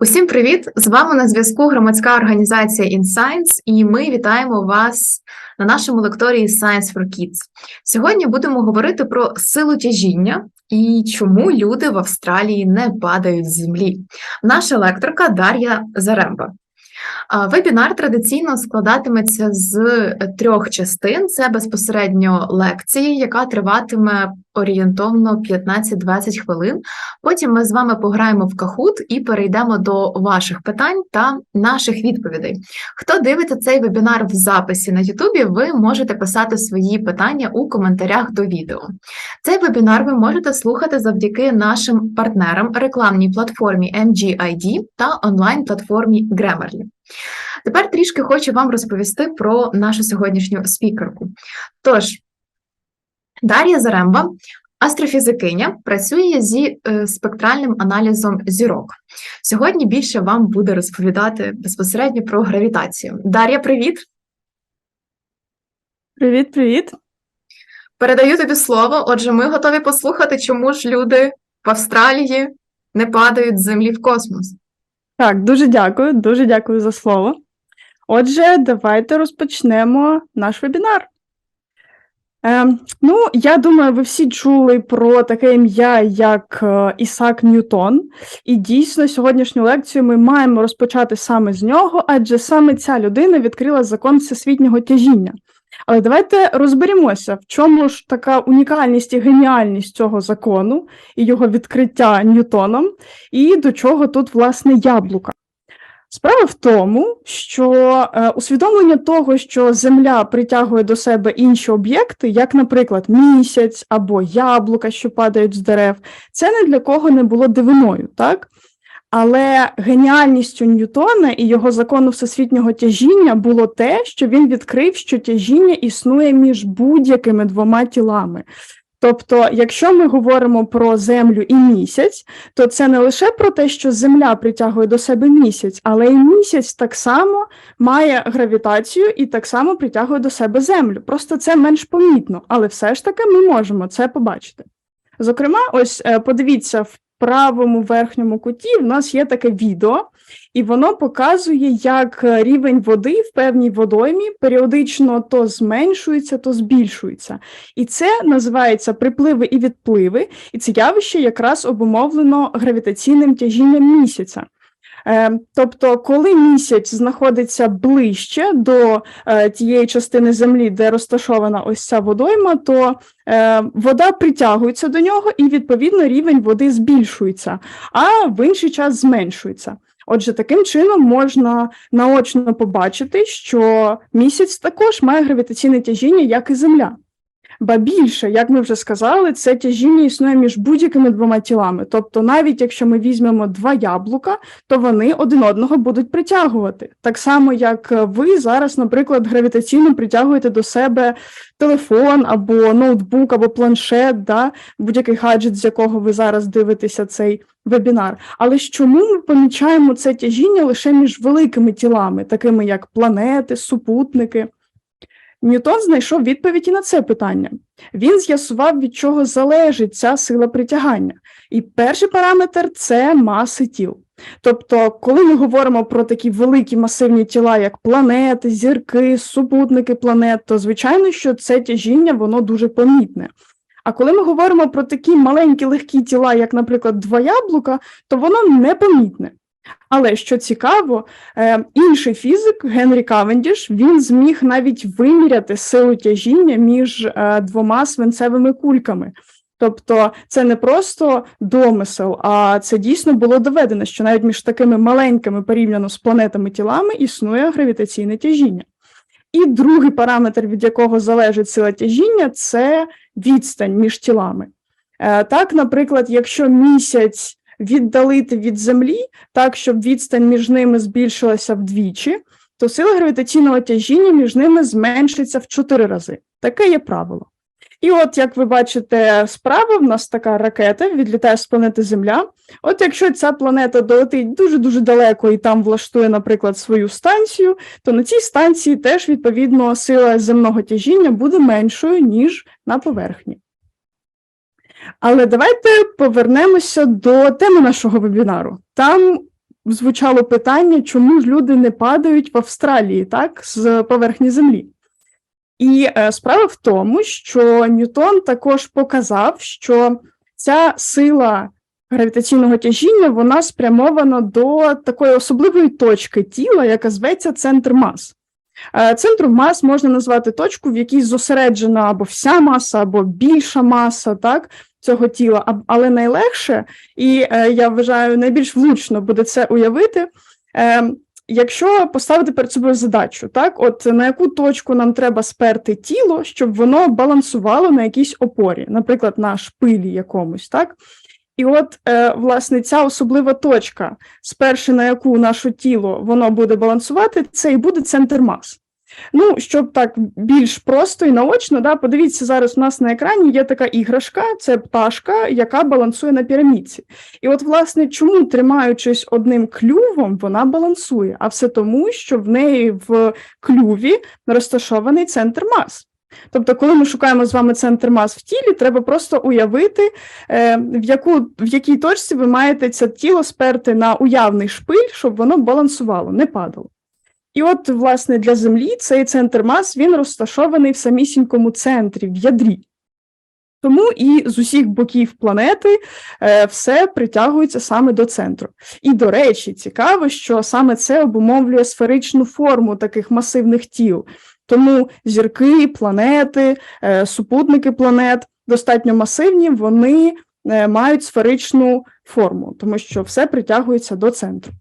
Усім привіт! З вами на зв'язку громадська організація InScience, і ми вітаємо вас на нашому лекторії Science for Kids. Сьогодні будемо говорити про силу тяжіння і чому люди в Австралії не падають з землі. Наша лекторка Дар'я Заремба. Вебінар традиційно складатиметься з трьох частин: це безпосередньо лекції, яка триватиме орієнтовно 15-20 хвилин. Потім ми з вами пограємо в кахут і перейдемо до ваших питань та наших відповідей. Хто дивиться цей вебінар в записі на Ютубі, ви можете писати свої питання у коментарях до відео. Цей вебінар ви можете слухати завдяки нашим партнерам рекламній платформі MGID та онлайн-платформі Grammarly. Тепер трішки хочу вам розповісти про нашу сьогоднішню спікерку. Тож, Дар'я Заремба, астрофізикиня, працює зі е, спектральним аналізом зірок. Сьогодні більше вам буде розповідати безпосередньо про гравітацію. Дар'я, привіт! Привіт, привіт. Передаю тобі слово. Отже, ми готові послухати, чому ж люди в Австралії не падають з землі в космос. Так, дуже дякую, дуже дякую за слово. Отже, давайте розпочнемо наш вебінар. Е, ну, я думаю, ви всі чули про таке ім'я, як е, Ісак Ньютон. І дійсно, сьогоднішню лекцію ми маємо розпочати саме з нього, адже саме ця людина відкрила закон всесвітнього тяжіння. Але давайте розберемося, в чому ж така унікальність і геніальність цього закону і його відкриття Ньютоном, і до чого тут, власне, яблука. Справа в тому, що е, усвідомлення того, що Земля притягує до себе інші об'єкти, як, наприклад, місяць або яблука, що падають з дерев, це не для кого не було дивиною, так? Але геніальністю Ньютона і його закону всесвітнього тяжіння було те, що він відкрив, що тяжіння існує між будь-якими двома тілами. Тобто, якщо ми говоримо про Землю і місяць, то це не лише про те, що Земля притягує до себе місяць, але і місяць так само має гравітацію і так само притягує до себе Землю. Просто це менш помітно, але все ж таки ми можемо це побачити. Зокрема, ось е, подивіться в правому верхньому куті в нас є таке відео, і воно показує, як рівень води в певній водоймі періодично то зменшується, то збільшується. І це називається припливи і відпливи, і це явище якраз обумовлено гравітаційним тяжінням місяця. Е, тобто, коли місяць знаходиться ближче до е, тієї частини землі, де розташована ось ця водойма, то е, вода притягується до нього, і відповідно рівень води збільшується, а в інший час зменшується. Отже, таким чином можна наочно побачити, що місяць також має гравітаційне тяжіння, як і Земля. Ба більше, як ми вже сказали, це тяжіння існує між будь-якими двома тілами. Тобто, навіть якщо ми візьмемо два яблука, то вони один одного будуть притягувати. Так само, як ви зараз, наприклад, гравітаційно притягуєте до себе телефон або ноутбук, або планшет, да, будь-який гаджет, з якого ви зараз дивитеся цей вебінар. Але чому ми помічаємо це тяжіння лише між великими тілами, такими як планети, супутники? Ньютон знайшов відповідь і на це питання. Він з'ясував, від чого залежить ця сила притягання. І перший параметр це маси тіл. Тобто, коли ми говоримо про такі великі масивні тіла, як планети, зірки, супутники планет, то звичайно, що це тяжіння воно дуже помітне. А коли ми говоримо про такі маленькі легкі тіла, як, наприклад, два яблука, то воно непомітне. Але що цікаво, е, інший фізик Генрі Кавендіш він зміг навіть виміряти силу тяжіння між е, двома свинцевими кульками. Тобто це не просто домисел, а це дійсно було доведено, що навіть між такими маленькими порівняно з планетами тілами існує гравітаційне тяжіння. І другий параметр, від якого залежить сила тяжіння, це відстань між тілами. Е, так, наприклад, якщо місяць віддалити від Землі так, щоб відстань між ними збільшилася вдвічі, то сила гравітаційного тяжіння між ними зменшиться в 4 рази. Таке є правило. І от, як ви бачите, справа в нас така ракета відлітає з планети Земля. От якщо ця планета долетить дуже-дуже далеко і там влаштує, наприклад, свою станцію, то на цій станції теж, відповідно, сила земного тяжіння буде меншою, ніж на поверхні. Але давайте повернемося до теми нашого вебінару. Там звучало питання, чому ж люди не падають в Австралії, так, з поверхні землі. І е, справа в тому, що Ньютон також показав, що ця сила гравітаційного тяжіння вона спрямована до такої особливої точки тіла, яка зветься центр мас. Е, Центром мас можна назвати точку, в якій зосереджена або вся маса, або більша маса так, цього тіла, але найлегше, і е, я вважаю, найбільш влучно буде це уявити. Е, Якщо поставити перед собою задачу, так, от на яку точку нам треба сперти тіло, щоб воно балансувало на якійсь опорі, наприклад, на шпилі якомусь, так? І от, е, власне, ця особлива точка, сперши на яку наше тіло воно буде балансувати, це і буде центр мас. Ну, щоб так більш просто і наочно, да, подивіться, зараз у нас на екрані є така іграшка, це пташка, яка балансує на пірамідці. І от, власне, чому тримаючись одним клювом, вона балансує? А все тому, що в неї в клюві розташований центр мас. Тобто, коли ми шукаємо з вами центр мас в тілі, треба просто уявити, е, в, яку, в якій точці ви маєте це тіло сперти на уявний шпиль, щоб воно балансувало, не падало. І от, власне, для Землі цей центр мас він розташований в самісінькому центрі, в ядрі. Тому і з усіх боків планети е, все притягується саме до центру. І, до речі, цікаво, що саме це обумовлює сферичну форму таких масивних тіл. Тому зірки, планети, е, супутники планет достатньо масивні, вони е, мають сферичну форму, тому що все притягується до центру.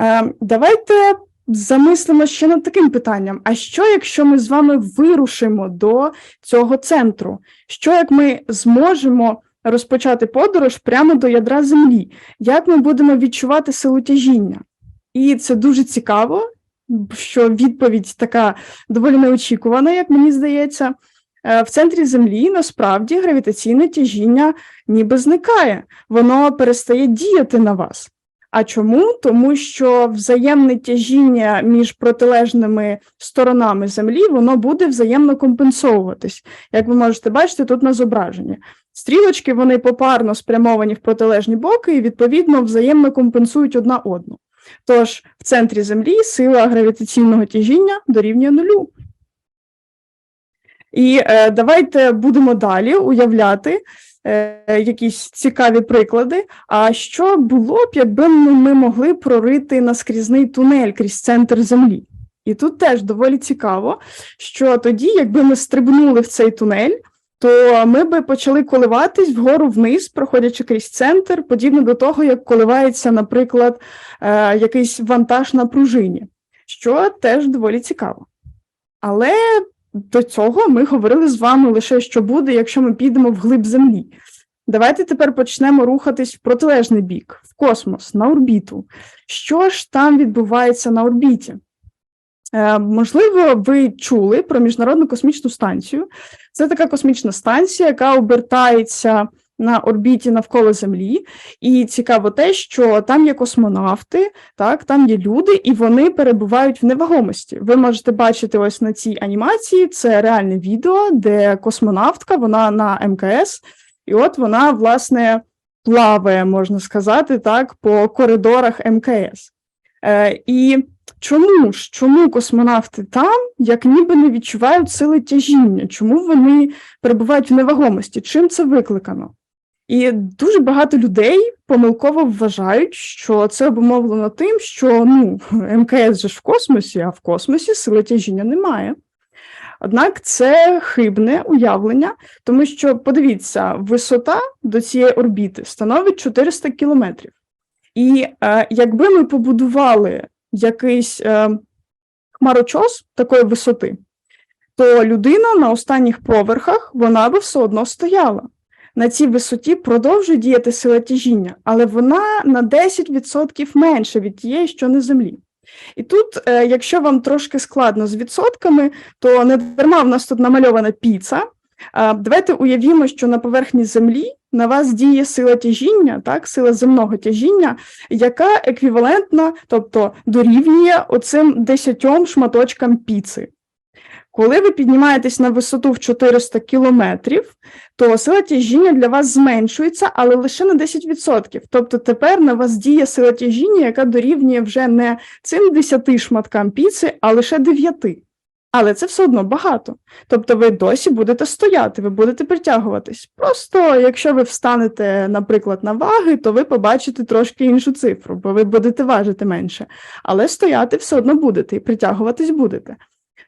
Е, Давайте замислимо ще над таким питанням: а що, якщо ми з вами вирушимо до цього центру? Що як ми зможемо розпочати подорож прямо до ядра Землі? Як ми будемо відчувати силу тяжіння? І це дуже цікаво, що відповідь така доволі неочікувана, як мені здається. Е, В центрі Землі насправді гравітаційне тяжіння ніби зникає, воно перестає діяти на вас. А чому? Тому що взаємне тяжіння між протилежними сторонами Землі воно буде взаємно компенсовуватись. Як ви можете бачити тут на зображенні. Стрілочки вони попарно спрямовані в протилежні боки і, відповідно, взаємно компенсують одна одну. Тож в центрі Землі сила гравітаційного тяжіння дорівнює нулю. І е, давайте будемо далі уявляти е, якісь цікаві приклади. А що було б, якби ми могли прорити наскрізний тунель крізь центр Землі? І тут теж доволі цікаво, що тоді, якби ми стрибнули в цей тунель, то ми би почали коливатись вгору вниз, проходячи крізь центр, подібно до того, як коливається, наприклад, е, якийсь вантаж на пружині, що теж доволі цікаво. Але до цього ми говорили з вами лише, що буде, якщо ми підемо вглиб землі. Давайте тепер почнемо рухатись в протилежний бік, в космос, на орбіту. Що ж там відбувається на орбіті? Е, можливо, ви чули про Міжнародну космічну станцію. Це така космічна станція, яка обертається на орбіті навколо Землі. І цікаво те, що там є космонавти, так, там є люди, і вони перебувають в невагомості. Ви можете бачити ось на цій анімації це реальне відео, де космонавтка, вона на МКС, і от вона, власне, плаває, можна сказати, так, по коридорах МКС. Е, і чому ж чому космонавти там, як ніби не відчувають сили тяжіння? Чому вони перебувають в невагомості? Чим це викликано? І дуже багато людей помилково вважають, що це обумовлено тим, що ну, МКС же ж в космосі, а в космосі сили тяжіння немає. Однак це хибне уявлення, тому що, подивіться, висота до цієї орбіти становить 400 кілометрів. І е, якби ми побудували якийсь е, хмарочос такої висоти, то людина на останніх поверхах вона би все одно стояла. На цій висоті продовжує діяти сила тяжіння, але вона на 10% менше від тієї, що на землі. І тут, е, якщо вам трошки складно з відсотками, то не дарма в нас тут намальована піца. Е, Давайте уявімо, що на поверхні землі на вас діє сила тяжіння, так, сила земного тяжіння, яка еквівалентна, тобто дорівнює оцим 10 шматочкам піци. Коли ви піднімаєтесь на висоту в 400 кілометрів, то сила тяжіння для вас зменшується, але лише на 10%. Тобто тепер на вас діє сила тяжіння, яка дорівнює вже не цим 10 шматкам піци, а лише 9. Але це все одно багато. Тобто ви досі будете стояти, ви будете притягуватись. Просто якщо ви встанете, наприклад, на ваги, то ви побачите трошки іншу цифру, бо ви будете важити менше. Але стояти все одно будете і притягуватись будете.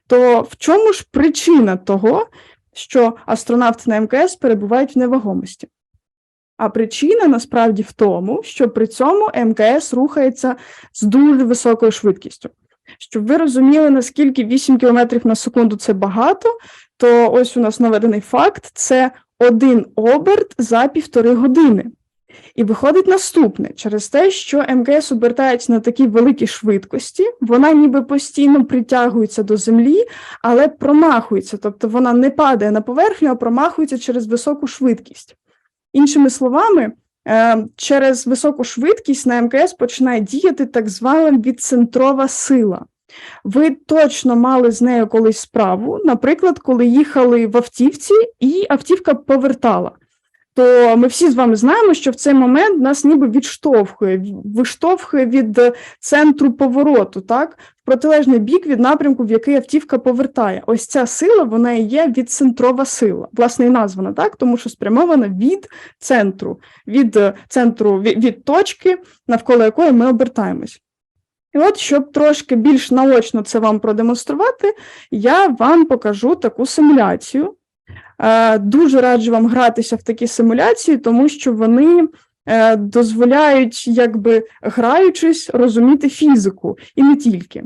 То в чому ж причина того, що астронавти на МКС перебувають в невагомості? А причина насправді в тому, що при цьому МКС рухається з дуже високою швидкістю. Щоб ви розуміли, наскільки 8 км на секунду це багато, то ось у нас наведений факт: це один оберт за півтори години. І виходить наступне: через те, що МКС обертається на такій великій швидкості, вона ніби постійно притягується до землі, але промахується, тобто вона не падає на поверхню, а промахується через високу швидкість. Іншими словами, е, через високу швидкість на МКС починає діяти так звана відцентрова сила. Ви точно мали з нею колись справу, наприклад, коли їхали в автівці, і автівка повертала. То ми всі з вами знаємо, що в цей момент нас ніби відштовхує, виштовхує від центру повороту, так, в протилежний бік від напрямку, в який автівка повертає. Ось ця сила, вона і є відцентрова сила, власне, і названа так, тому що спрямована від центру, від е, центру від, від точки, навколо якої ми обертаємось. І от, щоб трошки більш наочно це вам продемонструвати, я вам покажу таку симуляцію. Е, Дуже раджу вам гратися в такі симуляції, тому що вони е, дозволяють, якби граючись, розуміти фізику і не тільки.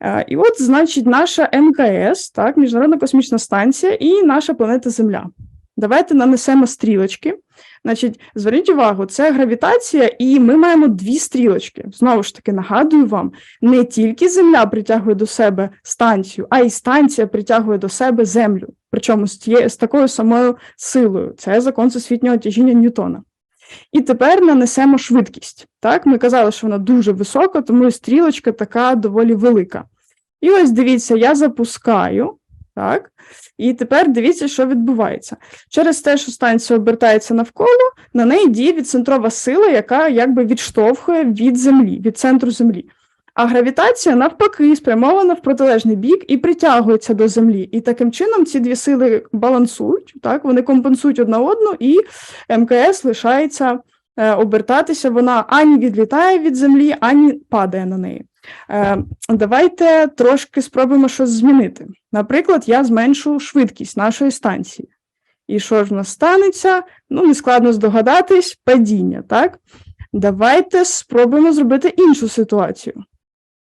Е, І от, значить, наша МКС, так, Міжнародна космічна станція, і наша планета Земля. Давайте нанесемо стрілочки. Значить, зверніть увагу, це гравітація, і ми маємо дві стрілочки. Знову ж таки, нагадую вам, не тільки Земля притягує до себе станцію, а й станція притягує до себе Землю. Причому з, тіє, з такою самою силою. Це закон всесвітнього тяжіння Ньютона. І тепер нанесемо швидкість. Так, ми казали, що вона дуже висока, тому і стрілочка така доволі велика. І ось дивіться, я запускаю. Так, і тепер дивіться, що відбувається. Через те, що станція обертається навколо, на неї діє відцентрова сила, яка якби відштовхує від землі, від центру землі. А гравітація, навпаки, спрямована в протилежний бік і притягується до землі. І таким чином ці дві сили балансують, так, вони компенсують одна одну, і МКС лишається е, обертатися. Вона ані відлітає від землі, ані падає на неї. Е, Давайте трошки спробуємо щось змінити. Наприклад, я зменшу швидкість нашої станції. І що ж в нас станеться? Ну, нескладно здогадатись, падіння, так? Давайте спробуємо зробити іншу ситуацію.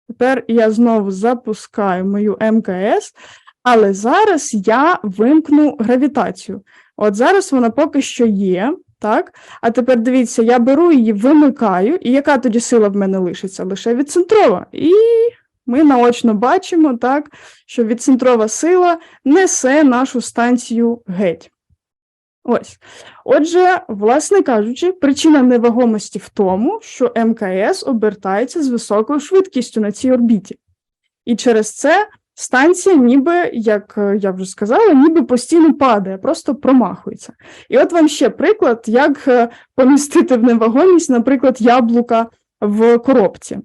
Тепер я знову запускаю мою МКС, але зараз я вимкну гравітацію. От зараз вона поки що є, так? А тепер дивіться, я беру її, вимикаю, і яка тоді сила в мене лишиться? Лише відцентрова. І ми наочно бачимо, так, що відцентрова сила несе нашу станцію геть. Ось. Отже, власне кажучи, причина невагомості в тому, що МКС обертається з високою швидкістю на цій орбіті. І через це станція, ніби, як е, я вже сказала, ніби постійно падає, просто промахується. І от вам ще приклад, як е, помістити в невагомість, наприклад, яблука в коробці.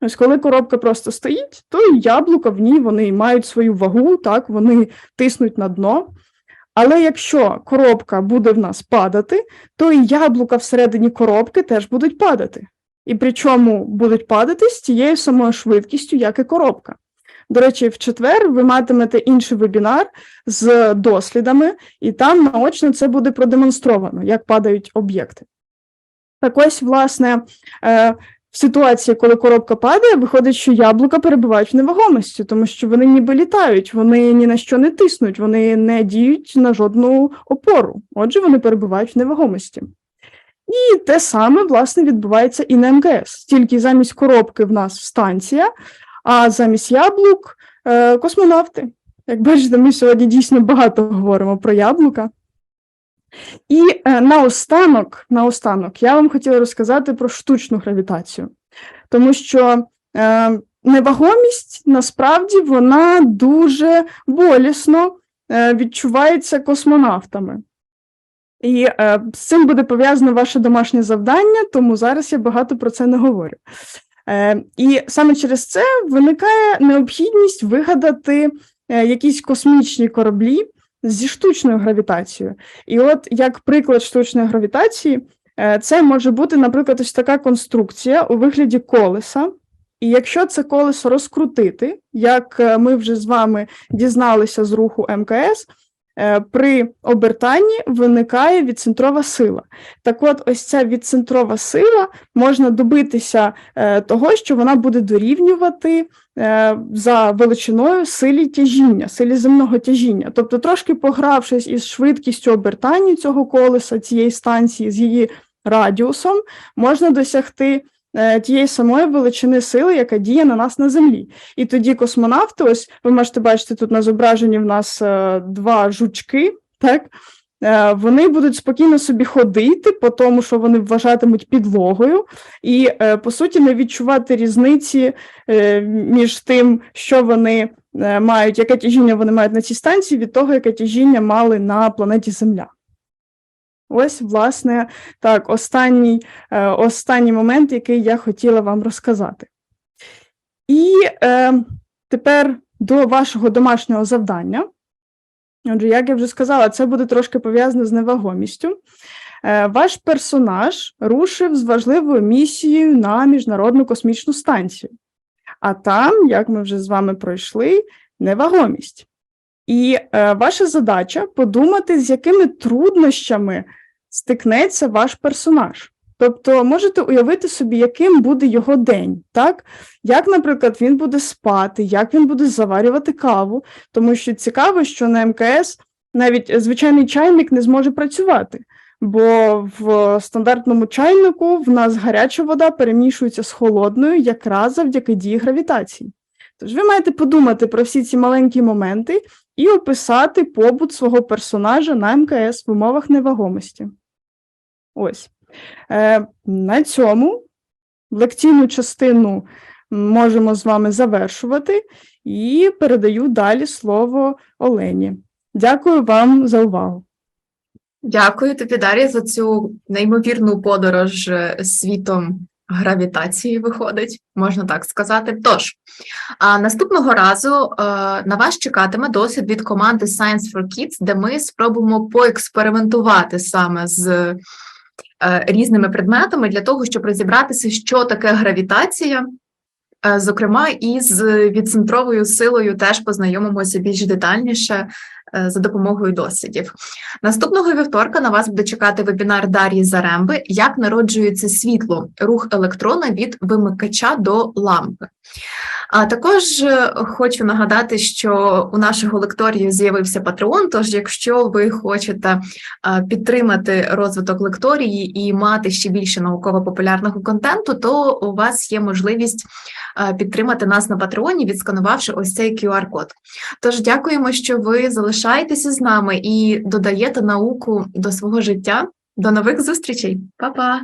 Ось коли коробка просто стоїть, то і яблука в ній вони мають свою вагу, так, вони тиснуть на дно. Але якщо коробка буде в нас падати, то і яблука всередині коробки теж будуть падати. І причому будуть падати з тією самою швидкістю, як і коробка. До речі, в четвер ви матимете інший вебінар з дослідами, і там наочно це буде продемонстровано, як падають об'єкти. Так ось, власне, е, в ситуації, коли коробка падає, виходить, що яблука перебувають в невагомості, тому що вони ніби літають, вони ні на що не тиснуть, вони не діють на жодну опору. Отже, вони перебувають в невагомості. І те саме, власне, відбувається і на МКС. Тільки замість коробки в нас станція, а замість яблук е, космонавти. Як бачите, ми сьогодні дійсно багато говоримо про яблука. І е, наостанок, наостанок, я вам хотіла розказати про штучну гравітацію, тому що е, невагомість насправді вона дуже болісно е, відчувається космонавтами. І е, з цим буде пов'язане ваше домашнє завдання, тому зараз я багато про це не говорю. Е, і саме через це виникає необхідність вигадати е, якісь космічні кораблі зі штучною гравітацією. І от як приклад штучної гравітації, е, це може бути, наприклад, ось така конструкція у вигляді колеса. І якщо це колесо розкрутити, як ми вже з вами дізналися з руху МКС, при обертанні виникає відцентрова сила. Так от, ось ця відцентрова сила можна добитися е, того, що вона буде дорівнювати е, за величиною силі тяжіння, силі земного тяжіння. Тобто, трошки погравшись із швидкістю обертання цього колеса, цієї станції, з її радіусом, можна досягти е, тієї самої величини сили, яка діє на нас на землі. І тоді космонавти, ось ви можете бачити тут на зображенні в нас е, два жучки, так? Е, Вони будуть спокійно собі ходити, по тому, що вони вважатимуть підлогою, і е, по суті не відчувати різниці е, між тим, що вони е, мають, яке тяжіння вони мають на цій станції, від того, яке тяжіння мали на планеті Земля. Ось, власне, так, останній, е, останній момент, який я хотіла вам розказати. І е, тепер до вашого домашнього завдання. Отже, як я вже сказала, це буде трошки пов'язано з невагомістю. Е, Ваш персонаж рушив з важливою місією на Міжнародну космічну станцію. А там, як ми вже з вами пройшли, невагомість. І е, ваша задача подумати, з якими труднощами стикнеться ваш персонаж. Тобто можете уявити собі, яким буде його день, так? Як, наприклад, він буде спати, як він буде заварювати каву, тому що цікаво, що на МКС навіть звичайний чайник не зможе працювати, бо в стандартному чайнику в нас гаряча вода перемішується з холодною якраз завдяки дії гравітації. Тож ви маєте подумати про всі ці маленькі моменти і описати побут свого персонажа на МКС в умовах невагомості. Ось. Е, на цьому лекційну частину можемо з вами завершувати і передаю далі слово Олені. Дякую вам за увагу. Дякую тобі, Дар'я, за цю неймовірну подорож е, світом гравітації виходить, можна так сказати. Тож, а наступного разу е, на вас чекатиме досвід від команди Science for Kids, де ми спробуємо поекспериментувати саме з різними предметами для того, щоб розібратися, що таке гравітація. Е, Зокрема, і з відцентровою силою теж познайомимося більш детальніше е, за допомогою дослідів. Наступного вівторка на вас буде чекати вебінар Дар'ї Заремби Як народжується світло, рух електрона від вимикача до лампи. А також е, хочу нагадати, що у нашого лекторію з'явився Patreon, Тож, якщо ви хочете е, підтримати розвиток лекторії і мати ще більше науково-популярного контенту, то у вас є можливість е, підтримати нас на Патреоні, відсканувавши ось цей QR-код. Тож дякуємо, що ви залишаєтеся з нами і додаєте науку до свого життя. До нових зустрічей, Па-па!